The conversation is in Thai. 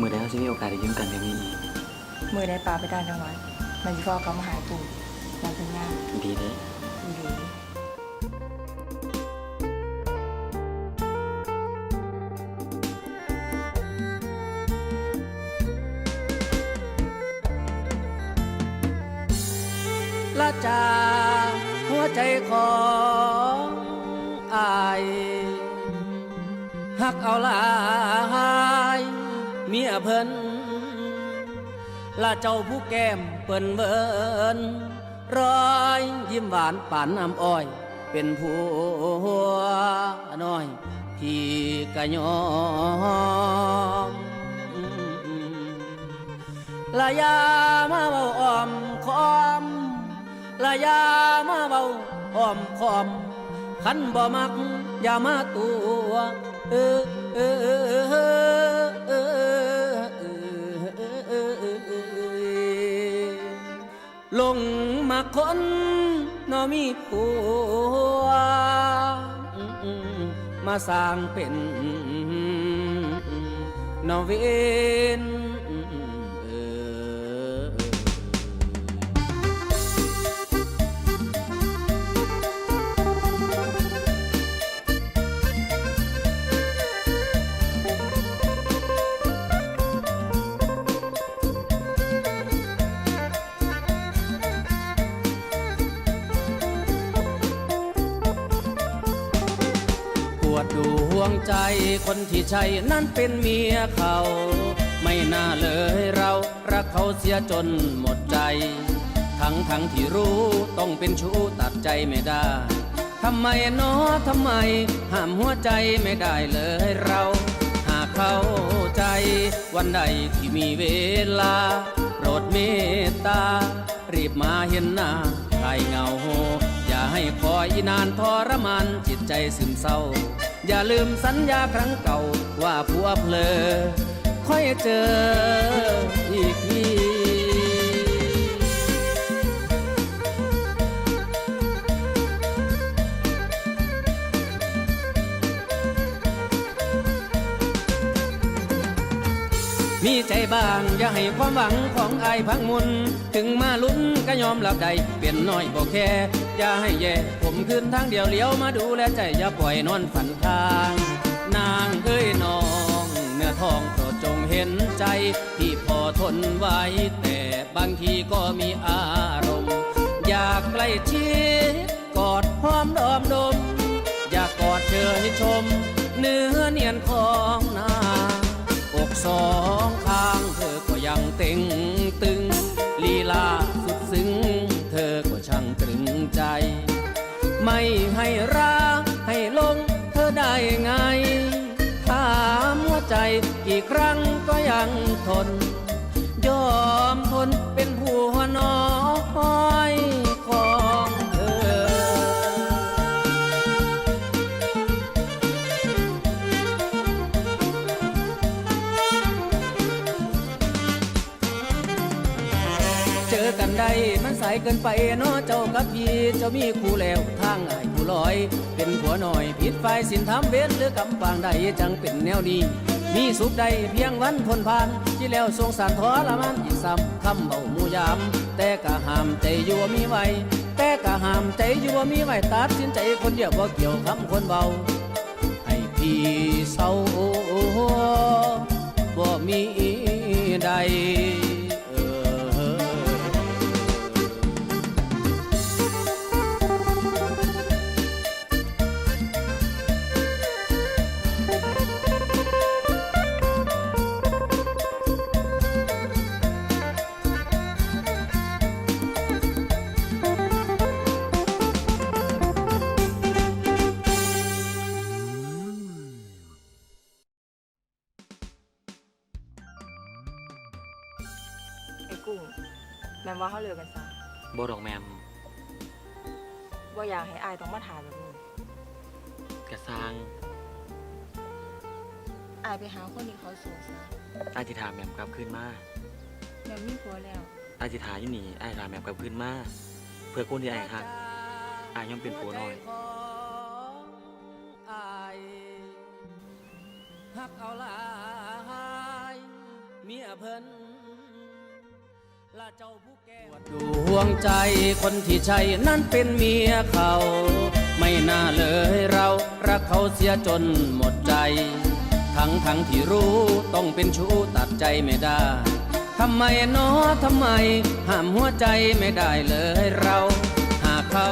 มือได้เขาจะมีโอกาสได้ยืมกันแบบนี้อีกมือได้ปลาไปได้จังหวัดมันสิพ่อเขามาหายปู่มันเป็นงานดีเด้ดีดีละจาหัวใจของอายหักเอาหลาย เมียเพิ่นละเจ้าผู้แก้มเปิ้นเบิ่นรอยยิ้มหวานปานน้ำอ้อย เป็นผู้น้อย พี่กะยอมละยามาเบาอ้อมคอมละยามาเบาอ้อมคอมขันบ่มักอย่ามาตัวเออเออ ลงมาคนนอมีผัวมาสร้างเป็นนอเวน วดดูห่วงใจคนที่ใช่นั้นเป็นเมียเขา ไม่น่าเลยเรารักเขาเสียจนหมดใจ ทั้งทั้งที่รู้ต้องเป็นชู้ตัดใจไม่ได้ทำไมนาะทำไม ห้ามหัวใจไม่ได้เลยเรา หากเข้าใจ วันใดที่มีเวลา โปรดเมตตา รีบมาเห็นหน้าใครเงาอย่าให้คอยนานทรมานจิตใจซึมเศร้า อย่าลืมสัญญาครั้งเก่าว่าผัวเพลอค่อยเจออีกที มีใจบ้าง อย่าให้ความหวังของอายพังมุน ถึงมาลุ้นก็ยอมรับใดเปลี่ยนน้อยบอกแค่ อย่าให้แย่ ผมขึ้นทางเดียวเลี้ยวมาดูแลใจ อย่าปล่อยนอนฝันค้าง นางเอ้ยน้อง เนื้อทองโปรดจงเห็นใจ ที่พอทนไว้ แต่บางทีก็มีอารมณ์ อยากใกล้ชิดกอดหอมดอมดม อยากกอดเธอให้ชม เนื้อเนียนของนาง สองข้างเธอก็ยังเต็งตึง ลีลาสุดซึ้ง เธอก็ช่างตรึงใจ ไม่ให้รักให้ลงเธอได้ไง ถามหัวใจกี่ครั้งก็ยังทน ยอมทนเป็นผัวน้อยของ เจอกันได้มันสายเกินไปเนาะเจ้ากับพี่เจ้ามีคู่แล้วทางไอ้ผู้ลอย เป็นผัวหน่อยผิดไฟสินทำเว้นหรือกำปางใดจังเป็นแนวนี้ มีสุขใดเพียงวันทนผ่าน ที่แล้วสงสารทรมานอีกซ้ำคำเบาหมูยาม แต่ก็ห้ามใจอยู่ว่ามีไว้แต่ก็ห้ามใจอยู่ว่ามีไว้ตัดสินใจคนเดียวบ่เกี่ยวคำคนเบา ให้พี่เศร้าบ่มีใด กุ้ง แม่นว่าเขาเลิกกันซะบ่ดอกแมมว่าอยากให้อายต้องมาถามแบบนี้กระสร้างอายไปหาคนที่เขาโสดซะอาจิถามแมมกลับคืนมาแม่มีผัวแล้วอาจิถาอยู่นี่อายถามแมมกลับคืนมาเพื่อคนที่อายฮักอายย่อมเป็นผัวน้อยหักเอาหลายเพิ่นละเจ้า ผู้แก่ดวงใจคนที่ใช่นั้นเป็นเมียเขา ไม่น่าเลยเรารักเขาเสียจนหมดใจ ทั้งทั้งที่รู้ต้องเป็นชู้ตัดใจไม่ได้ทำไมเนาะทำไม ห้ามหัวใจไม่ได้เลยเรา หากเขา